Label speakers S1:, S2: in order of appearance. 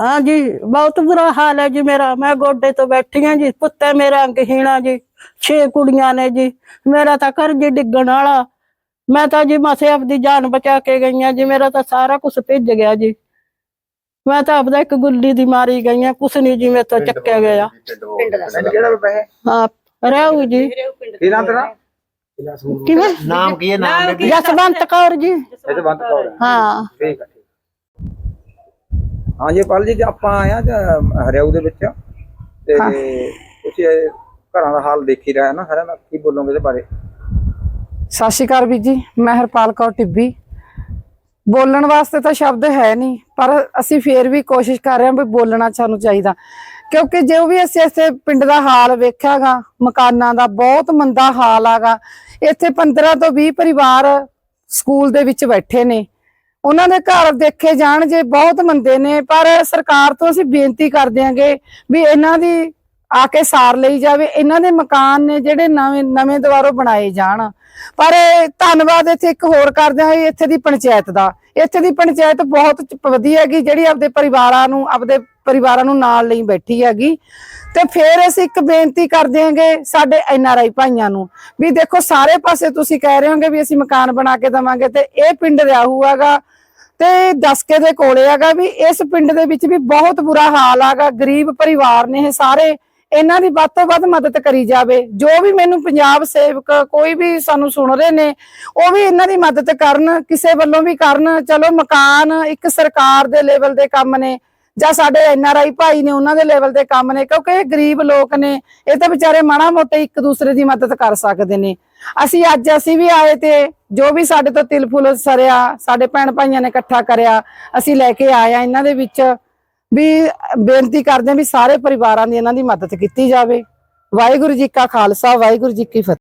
S1: ਹਾਂ ਜੀ ਬਹੁਤ ਬੁਰਾ ਹਾਲ ਹੈ ਜੀ ਮੇਰਾ। ਮੈਂ ਗੋਡੇ ਤੋਂ ਬੈਠੀ ਹਾਂ ਜੀ ਪੁੱਤੇ ਮੇਰਾ ਅੰਗਹੀਣਾ ਜੀ ਛੇ ਕੁੜੀਆਂ ਨੇ ਜੀ। ਮੇਰਾ ਤਾਂ ਘਰ ਜੀ ਡਿੱਗਣ ਵਾਲਾ। ਮੈਂ ਤਾਂ ਜੀ ਮਸੇ ਆਪਦੀ ਜਾਨ ਬਚਾ ਕੇ ਗਈਆਂ ਜੀ ਮੇਰਾ ਤਾਂ ਸਾਰਾ ਕੁਝ ਭਿੱਜ ਗਿਆ ਜੀ। ਮੈਂ ਤਾਂ ਆਪਦਾ ਇੱਕ ਗੁੱਲੀ ਦੀ ਮਾਰੀ ਗਈਆਂ ਕੁਛ ਨਹੀਂ ਜੀ ਮੇਰੇ ਤੋਂ ਚੱਕਿਆ ਗਿਆ।
S2: ਪਿੰਡ ਕਿਹੜਾ ਪੈ
S1: ਹਾਂ ਰਹਿੂ ਜੀ।
S2: ਤੇਰਾ?
S1: ਕਿਵੇਂ?
S3: ਨਾਮ ਕੀ ਹੈ? ਨਾਮ ਦੇ
S1: ਜਸਵੰਤ ਕੌਰ ਜੀ।
S2: ਇਹ ਤਾਂ ਬੰਦ ਕੌਰ। ਹੈ। ਠੀਕ ਹੈ। ਠੀਕ ਹਾਂ ਜੀ ਪਾਲ ਜੀ ਜੀ ਆਪਾਂ ਆਏ ਆ ਹਰਿਆਊ ਦੇ ਵਿੱਚ ਤੇ ਤੁਸੀਂ ਇਹ ਘਰਾਂ ਦਾ ਹਾਲ ਦੇਖ ਹੀ ਰਿਹਾ ਨਾ ਸਾਰਿਆਂ ਦਾ ਕੀ ਬੋਲੋਗੇ ਇਹਦੇ ਬਾਰੇ?
S4: ਸਤਿ ਸ਼੍ਰੀ ਅਕਾਲ ਵੀਰ ਜੀ ਮੈਂ ਹਰਪਾਲ ਕੌਰ ਟਿੱਬੀ। ਬੋਲਣ ਵਾਸਤੇ ਤਾਂ ਸ਼ਬਦ ਹੈ ਨਹੀਂ ਪਰ ਅਸੀਂ ਫੇਰ ਵੀ ਕੋਸ਼ਿਸ਼ ਕਰ ਰਹੇ ਹਾਂ ਵੀ ਬੋਲਣਾ ਸਾਨੂੰ ਚਾਹੀਦਾ। ਕਿਉਂਕਿ ਜੋ ਵੀ ਅਸੀਂ ਇਸੇ ਪਿੰਡ ਦਾ ਹਾਲ ਵੇਖਿਆਗਾ ਮਕਾਨਾਂ ਦਾ ਬਹੁਤ ਮੰਦਾ ਹਾਲ ਆਗਾ। ਇੱਥੇ 15 ਤੋਂ 20 ਪਰਿਵਾਰ ਸਕੂਲ ਦੇ ਵਿੱਚ ਬੈਠੇ ਨੇ। ਉਹਨਾਂ ਦੇ ਘਰ ਦੇਖੇ ਜਾਣ ਜੇ ਬਹੁਤ ਮੰਦੇ ਨੇ, ਪਰ ਸਰਕਾਰ ਤੋਂ ਅਸੀਂ ਬੇਨਤੀ ਕਰਦੇ ਹਾਂਗੇ ਵੀ ਇਹਨਾਂ ਦੀ ਆ ਕੇ ਸਾਰ ਲਈ ਜਾਵੇ, ਇਹਨਾਂ ਦੇ ਮਕਾਨ ਨੇ ਜਿਹੜੇ ਨਵੇਂ ਨਵੇਂ ਦੁਬਾਰੋਂ ਬਣਾਏ ਜਾਣ। ਪਰ ਧੰਨਵਾਦ ਇੱਥੇ ਇੱਕ ਹੋਰ ਕਰਦੇ ਹਾਂ ਇੱਥੇ ਦੀ ਪੰਚਾਇਤ ਦਾ। ਇੱਥੇ ਦੀ ਪੰਚਾਇਤ ਬਹੁਤ ਵਧੀਆ ਹੈਗੀ, ਜਿਹੜੀ ਆਪਦੇ ਪਰਿਵਾਰਾਂ ਨੂੰ, ਆਪਦੇ ਪਰਿਵਾਰਾਂ ਨੂੰ ਨਾਲ ਲਈ ਬੈਠੀ ਹੈਗੀ। ਤੇ ਫਿਰ ਅਸੀਂ ਇੱਕ ਬੇਨਤੀ ਕਰਦੇ ਹਾਂਗੇ ਸਾਡੇ ਐਨ ਆਰ ਆਈ ਭਾਈਆਂ ਨੂੰ ਵੀ ਦੇਖੋ ਸਾਰੇ ਪਾਸੇ ਤੁਸੀਂ ਕਹਿ ਰਹੇ ਹੋਗੇ ਵੀ ਅਸੀਂ ਮਕਾਨ ਬਣਾ ਕੇ ਦਵਾਂਗੇ ਤੇ ਇਹ ਪਿੰਡ ਰਿਆਹੂ ਹੈਗਾ ਤੇ ਦਸਕੇ ਦੇ ਕੋਲੇ ਹੈਗਾ ਵੀ ਇਸ ਪਿੰਡ ਦੇ ਵਿੱਚ ਵੀ ਬਹੁਤ ਬੁਰਾ ਹਾਲ ਹੈਗਾ, ਗਰੀਬ ਪਰਿਵਾਰ ਨੇ ਇਹ ਸਾਰੇ, ਇਹਨਾਂ ਦੀ ਵੱਧ ਤੋਂ ਵੱਧ ਮਦਦ ਕਰੀ ਜਾਵੇ। ਜੋ ਵੀ ਮੈਨੂੰ ਪੰਜਾਬ ਸੇਵਕ ਕੋਈ ਵੀ ਸਾਨੂੰ ਸੁਣ ਰਹੇ ਨੇ, ਉਹ ਵੀ ਇਹਨਾਂ ਦੀ ਮਦਦ ਕਰਨ, ਕਿਸੇ ਵੱਲੋਂ ਵੀ ਕਰਨ। ਚਲੋ ਮਕਾਨ ਇੱਕ ਸਰਕਾਰ ਦੇ ਲੈਵਲ ਦੇ ਕੰਮ ਨੇ ਜਾਂ ਸਾਡੇ ਐਨ ਆਰ ਆਈ ਭਾਈ ਨੇ ਉਹਨਾਂ ਦੇ ਲੈਵਲ ਦੇ ਕੰਮ ਨੇ, ਕਿਉਂਕਿ ਇਹ ਗਰੀਬ ਲੋਕ ਨੇ, ਇਹ ਤਾਂ ਵਿਚਾਰੇ ਮਾੜਾ ਮੋਟੇ ਇੱਕ ਦੂਸਰੇ ਦੀ ਮਦਦ ਕਰ ਸਕਦੇ ਨੇ। ਅਸੀਂ ਅੱਜ ਅਸੀਂ ਵੀ ਆਏ ਤੇ ਜੋ ਵੀ ਸਾਡੇ ਤੋਂ ਤਿਲ ਫੁੱਲ ਸਰਿਆ, ਸਾਡੇ ਭੈਣ ਭਾਈਆਂ ਨੇ ਇਕੱਠਾ ਕਰਿਆ, ਅਸੀਂ ਲੈ ਕੇ ਆਏ ਆ ਇਹਨਾਂ ਦੇ ਵਿੱਚ ਵੀ ਬੇਨਤੀ ਕਰਦੇ ਹਾਂ ਵੀ ਸਾਰੇ ਪਰਿਵਾਰਾਂ ਦੀ ਇਹਨਾਂ ਦੀ ਮਦਦ ਕੀਤੀ ਜਾਵੇ। ਵਾਹਿਗੁਰੂ ਜੀ ਕਾ ਖਾਲਸਾ, ਵਾਹਿਗੁਰੂ ਜੀ ਕੀ ਫਤਿਹ।